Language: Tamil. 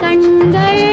கண்கள்